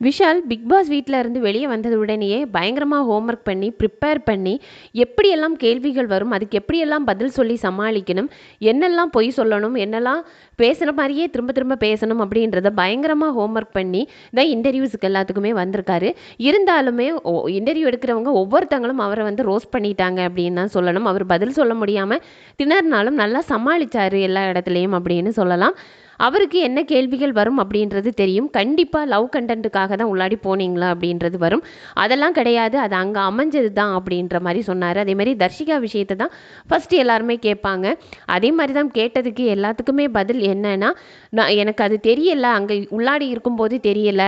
Vishal big pass வீட்டில் இருந்து வெளியே வந்தது உடனேயே பயங்கரமாக ஹோம்ஒர்க் பண்ணி ப்ரிப்பேர் பண்ணி எப்படியெல்லாம் கேள்விகள் வரும் அதுக்கு எப்படியெல்லாம் பதில் சொல்லி சமாளிக்கணும் என்னெல்லாம் பொய் சொல்லணும் என்னெல்லாம் பேசுகிற மாதிரியே திரும்ப திரும்ப பேசணும் அப்படின்றத பயங்கரமாக ஹோம்ஒர்க் பண்ணி தான் இன்டர்வியூஸுக்கு எல்லாத்துக்குமே வந்திருக்காரு. இருந்தாலுமே இன்டர்வியூ எடுக்கிறவங்க ஒவ்வொருத்தங்களும் அவரை வந்து ரோஸ்ட் பண்ணிட்டாங்க அப்படின்னு தான் சொல்லணும். அவர் பதில் சொல்ல முடியாமல் திணறினாலும் நல்லா சமாளித்தார் எல்லா இடத்துலையும் அப்படின்னு சொல்லலாம். அவருக்கு என்ன கேள்விகள் வரும் அப்படின்றது தெரியும். கண்டிப்பாக லவ் கண்டென்ட்டுக்காக தான் உள்ளாடி போனீங்களா அப்படின்றது வரும். அதெல்லாம் கிடையாது. அது அங்கே அமைஞ்சது தான் அப்படின்ற மாதிரி சொன்னார். அதே மாதிரி தர்ஷிகா விஷயத்தை தான் ஃபஸ்ட்டு எல்லாருமே கேட்பாங்க. அதே மாதிரி தான் கேட்டதுக்கு எல்லாத்துக்குமே பதில் என்னன்னா நான் எனக்கு அது தெரியல. அங்கே உள்ளாடி இருக்கும்போது தெரியல.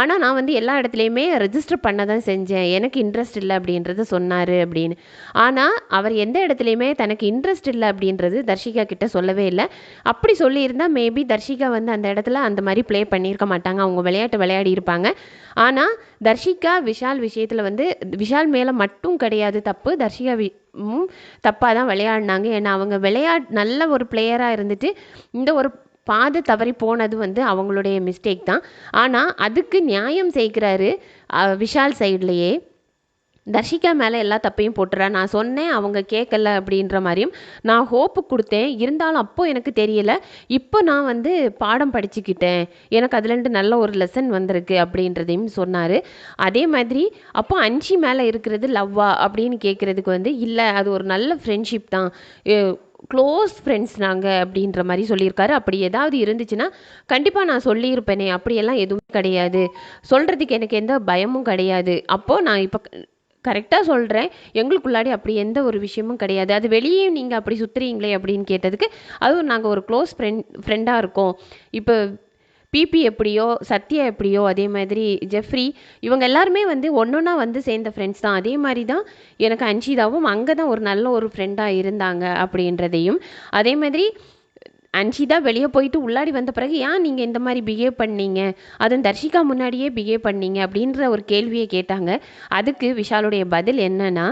ஆனால் நான் வந்து எல்லா இடத்துலையுமே ரெஜிஸ்டர் பண்ண தான் செஞ்சேன். எனக்கு இன்ட்ரெஸ்ட் இல்லை அப்படின்றத சொன்னார் அப்படின்னு. ஆனால் அவர் எந்த இடத்துலையுமே தனக்கு இன்ட்ரெஸ்ட் இல்லை அப்படின்றது தர்ஷிகா கிட்ட சொல்லவே இல்லை. அப்படி சொல்லியிருந்தால் மேபி தர்ஷிகா வந்து அந்த இடத்துல அந்த மாதிரி ப்ளே பண்ணியிருக்க மாட்டாங்க. அவங்க விளையாட்டு விளையாடி இருப்பாங்க. ஆனால் தர்ஷிகா விஷால் விஷயத்தில் வந்து விஷால் மேலே மட்டும் கிடையாது தப்பு. தர்ஷிகா வி தப்பாக தான் விளையாடினாங்க. ஏன்னா அவங்க விளையாட் நல்ல ஒரு பிளேயராக இருந்துட்டு இந்த ஒரு பாதை தவறி போனது வந்து அவங்களுடைய மிஸ்டேக் தான். ஆனால் அதுக்கு நியாயம் செய்கிறாரு விஷால் சைட்லேயே தர்ஷிகா மேலே எல்லா தப்பையும் போட்டுறேன் நான் சொன்னேன் அவங்க கேட்கல அப்படின்ற மாதிரியும். நான் ஹோப்பு கொடுத்தேன். இருந்தாலும் அப்போது எனக்கு தெரியல. இப்போ நான் வந்து பாடம் படிச்சுக்கிட்டேன். எனக்கு அதுலேருந்து நல்ல ஒரு லெசன் வந்திருக்கு அப்படின்றதையும் சொன்னார். அதே மாதிரி அப்போ அன்ஷி மேலே இருக்கிறது லவ்வா அப்படின்னு கேட்குறதுக்கு வந்து இல்லை அது ஒரு நல்ல ஃப்ரெண்ட்ஷிப் தான். க்ளோஸ் ஃப்ரெண்ட்ஸ் நாங்கள் அப்படின்ற மாதிரி சொல்லியிருக்காரு. அப்படி ஏதாவது இருந்துச்சுன்னா கண்டிப்பாக நான் சொல்லியிருப்பேனே. அப்படியெல்லாம் எதுவும் கிடையாது. சொல்கிறதுக்கு எனக்கு எந்த பயமும் கிடையாது. அப்போது நான் இப்போ கரெக்டாக சொல்கிறேன் எங்களுக்குள்ளாடி அப்படி எந்த ஒரு விஷயமும் கிடையாது. அது வெளியே நீங்கள் அப்படி சுற்றுறீங்களே அப்படின்னு கேட்டதுக்கு அதுவும் நாங்கள் ஒரு க்ளோஸ் ஃப்ரெண்ட் ஃப்ரெண்டாக இருக்கோம். இப்போ பிபி எப்படியோ சத்யா எப்படியோ அதே மாதிரி ஜெஃப்ரி இவங்க எல்லாருமே வந்து ஒன்றொன்னா வந்து சேர்ந்த ஃப்ரெண்ட்ஸ் தான். அதே மாதிரி தான் எனக்கு அன்ஷிதாவும் அங்கே தான் ஒரு நல்ல ஒரு ஃப்ரெண்டாக இருந்தாங்க அப்படின்றதையும். அதே மாதிரி அன்ஷிதா வெளியே போயிட்டு உள்ளாடி வந்த பிறகு ஏன் நீங்கள் இந்த மாதிரி பிஹேவ் பண்ணீங்க? அதுவும் தர்ஷிகா முன்னாடியே பிஹேவ் பண்ணீங்க? அப்படின்ற ஒரு கேள்வியை கேட்டாங்க. அதுக்கு விஷாலுடைய பதில் என்னன்னா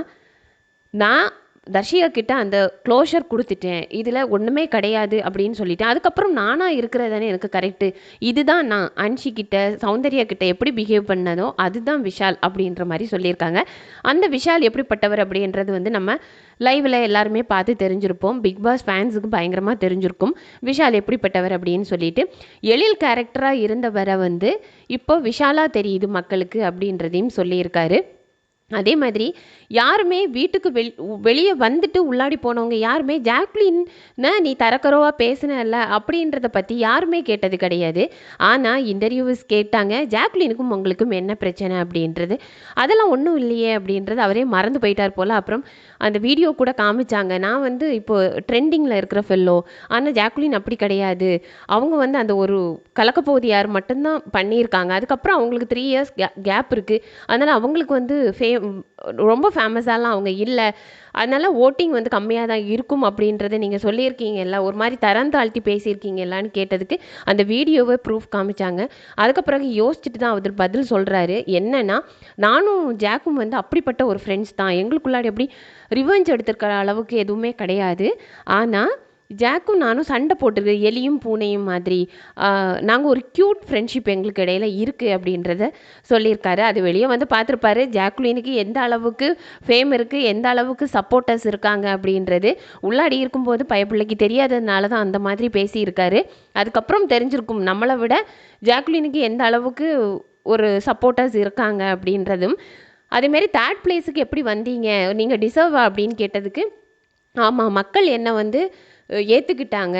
நான் தர்ஷிகா கிட்ட அந்த க்ளோஷர் கொடுத்துட்டேன். இதில் ஒன்றுமே கிடையாது அப்படின்னு சொல்லிட்டேன். அதுக்கப்புறம் நானாக இருக்கிறதானே எனக்கு கரெக்டு இதுதான் நான் அன்ஷி கிட்ட சௌந்தர்யா கிட்ட எப்படி பிஹேவ் பண்ணதோ அதுதான் விஷால் அப்படின்ற மாதிரி சொல்லியிருக்காங்க. அந்த விஷால் எப்படிப்பட்டவர் அப்படின்றது வந்து நம்ம லைவில் எல்லாருமே பார்த்து தெரிஞ்சிருப்போம். பிக் பாஸ் ஃபேன்ஸுக்கு பயங்கரமாக தெரிஞ்சிருக்கும். விஷால் எப்படிப்பட்டவர் அப்படின்னு சொல்லிட்டு எழில் கேரக்டராக இருந்தவரை வந்து இப்போ விஷாலாக தெரியுது மக்களுக்கு அப்படின்றதையும் சொல்லியிருக்காரு. அதே மாதிரி யாருமே வீட்டுக்கு வெளி வெளியே வந்துட்டு உள்ளாடி போனவங்க யாருமே ஜாக்லின்னு நீ தரக்குறவா பேசினல்ல அப்படின்றத பற்றி யாருமே கேட்டது கிடையாது. ஆனால் இன்டர்வியூஸ் கேட்டாங்க ஜாக்லினுக்கும் உங்களுக்கும் என்ன பிரச்சனை? அப்படின்றது. அதெல்லாம் ஒன்றும் இல்லையே அப்படின்றது அவரே மறந்து போயிட்டார் போல். அப்புறம் அந்த வீடியோ கூட காமிச்சாங்க. நான் வந்து இப்போது ட்ரெண்டிங்கில் இருக்கிற ஃபெல்லோ ஆனால் ஜாக்லின் அப்படி கிடையாது. அவங்க வந்து அந்த ஒரு கலக்கப்போகுது யார் மட்டும்தான் பண்ணியிருக்காங்க. அதுக்கப்புறம் அவங்களுக்கு த்ரீ இயர்ஸ் கே கேப் இருக்குது அதனால் அவங்களுக்கு வந்து ஃபே ரொம்ப ஃபேமஸாலாம் அவங்க இல்லை. அதனால் ஓட்டிங் வந்து கம்மியாக தான் இருக்கும் அப்படின்றத நீங்கள் சொல்லியிருக்கீங்கல்ல. ஒரு மாதிரி தரம் தாழ்த்தி பேசியிருக்கீங்கல்லான்னு கேட்டதுக்கு அந்த வீடியோவை ப்ரூஃப் காமிச்சாங்க. அதுக்கப்புறம் யோசிச்சுட்டு தான் அவர் பதில் சொல்கிறாரு என்னன்னா நானும் ஜாக்கும் வந்து அப்படிப்பட்ட ஒரு ஃப்ரெண்ட்ஸ் தான். எங்களுக்குள்ளாடி எப்படி ரிவெஞ்ச் எடுத்துருக்கிற அளவுக்கு எதுவுமே கிடையாது. ஆனால் ஜாக்கும் நானும் சண்டை போட்டிருக்கு எலியும் பூனையும் மாதிரி. நாங்கள் ஒரு க்யூட் ஃப்ரெண்ட்ஷிப் எங்களுக்கு இடையில இருக்குது அப்படின்றத சொல்லியிருக்காரு. அது வெளியே வந்து பார்த்துருப்பாரு. ஜாக்குலினுக்கு எந்த அளவுக்கு ஃபேம் இருக்குது எந்த அளவுக்கு சப்போர்ட்டர்ஸ் இருக்காங்க அப்படின்றது உள்ளாடி இருக்கும்போது பயப்பிள்ளைக்கு தெரியாததுனால தான் அந்த மாதிரி பேசியிருக்காரு. அதுக்கப்புறம் தெரிஞ்சிருக்கும். நம்மளை விட ஜாக்குலினுக்கு எந்த அளவுக்கு ஒரு சப்போர்ட்டர்ஸ் இருக்காங்க அப்படின்றதும். அதேமாரி தேர்ட் பிளேஸுக்கு எப்படி வந்தீங்க? நீங்கள் டிசர்வா அப்படின்னு கேட்டதுக்கு ஆமாம் மக்கள் என்னை வந்து ஏற்றுக்கிட்டாங்க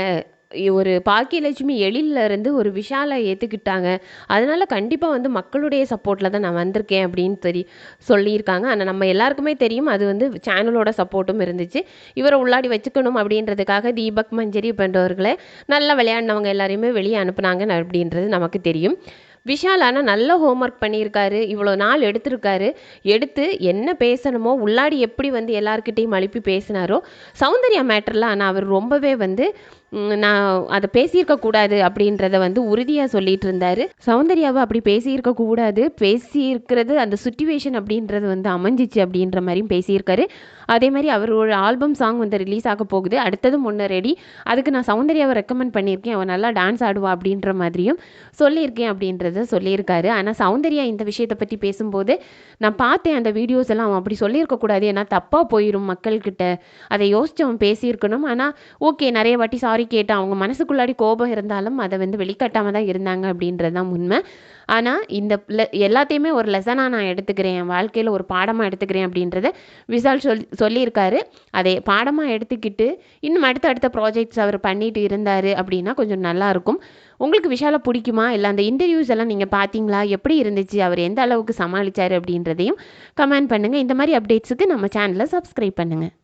ஒரு பாக்கியலட்சுமி எழிலிருந்து ஒரு விஷாலை ஏற்றுக்கிட்டாங்க அதனால் கண்டிப்பாக வந்து மக்களுடைய சப்போர்ட்டில் தான் நான் வந்திருக்கேன் அப்படின்னு தெரி சொல்லியிருக்காங்க. ஆனால் நம்ம எல்லாருக்குமே தெரியும் அது வந்து சேனலோட சப்போர்ட்டும் இருந்துச்சு. இவரை உள்ளாடி வச்சுக்கணும் அப்படின்றதுக்காக தீபக் மஞ்சரி போன்றவர்களை நல்லா விளையாடினவங்க எல்லாரையுமே வெளியே அனுப்புனாங்க அப்படின்றது நமக்கு தெரியும். விஷால் ஆனால் நல்ல ஹோம்ஒர்க் பண்ணியிருக்காரு. இவ்வளோ நாள் எடுத்திருக்காரு. எடுத்து என்ன பேசணுமோ உள்ளாடி எப்படி வந்து எல்லாருக்கிட்டையும் அழுப்பி பேசினாரோ சௌந்தர்யா மேட்டரில் ஆனால் அவர் ரொம்பவே வந்து நான் அதை பேசியிருக்க கூடாது அப்படின்றத வந்து உறுதியாக சொல்லிட்டு இருந்தாரு. சௌந்தர்யாவை அப்படி பேசியிருக்க கூடாது பேசியிருக்கிறது அந்த சுச்சுவேஷன் அப்படின்றது வந்து அமைஞ்சிச்சு அப்படின்ற மாதிரியும் பேசியிருக்காரு. அதே மாதிரி அவரோட ஆல்பம் சாங் வந்து ரிலீஸ் ஆக போகுது அடுத்ததும் ஒன்று ரெடி அதுக்கு நான் சௌந்தர்யாவை ரெக்கமெண்ட் பண்ணியிருக்கேன் அவன் நல்லா டான்ஸ் ஆடுவா அப்படின்ற மாதிரியும் சொல்லியிருக்கேன் அப்படின்றத சொல்லியிருக்காரு. ஆனால் சௌந்தர்யா இந்த விஷயத்தை பற்றி பேசும்போது நான் பார்த்தேன் அந்த வீடியோஸ் எல்லாம் அவன் அப்படி சொல்லியிருக்க கூடாது ஏன்னா தப்பாக போயிடும் மக்கள்கிட்ட. அதை யோசிச்சு அவன் பேசியிருக்கணும். ஆனால் ஓகே நிறைய வாட்டி சாரி கேட்டான் அவங்க மனசுக்குள்ளாடி கோபம் இருந்தாலும் அதை வந்து வெளிக்காட்டாமல் தான் இருந்தாங்க அப்படின்றது தான் உண்மை. ஆனால் இந்த எல்லாத்தையுமே ஒரு லெசனாக நான் எடுத்துக்கிறேன். என் வாழ்க்கையில் ஒரு பாடமாக எடுத்துக்கிறேன் அப்படின்றத விஷால் சொல் சொல்லியிருக்காரு. அதை பாடமாக எடுத்துக்கிட்டு இன்னும் அடுத்த அடுத்த ப்ராஜெக்ட்ஸ் அவர் பண்ணிட்டு இருந்தார் அப்படின்னா கொஞ்சம் நல்லா இருக்கும். உங்களுக்கு விஷாலை பிடிக்குமா? இல்லை அந்த இன்டர்வியூஸ் எல்லாம் நீங்கள் பார்த்தீங்களா எப்படி இருந்துச்சு? அவர் எந்த அளவுக்கு சமாளிச்சார் அப்படின்றதையும் கமெண்ட் பண்ணுங்கள் இந்த மாதிரி அப்டேட்ஸுக்கு நம்ம சேனலை சப்ஸ்கிரைப் பண்ணுங்கள்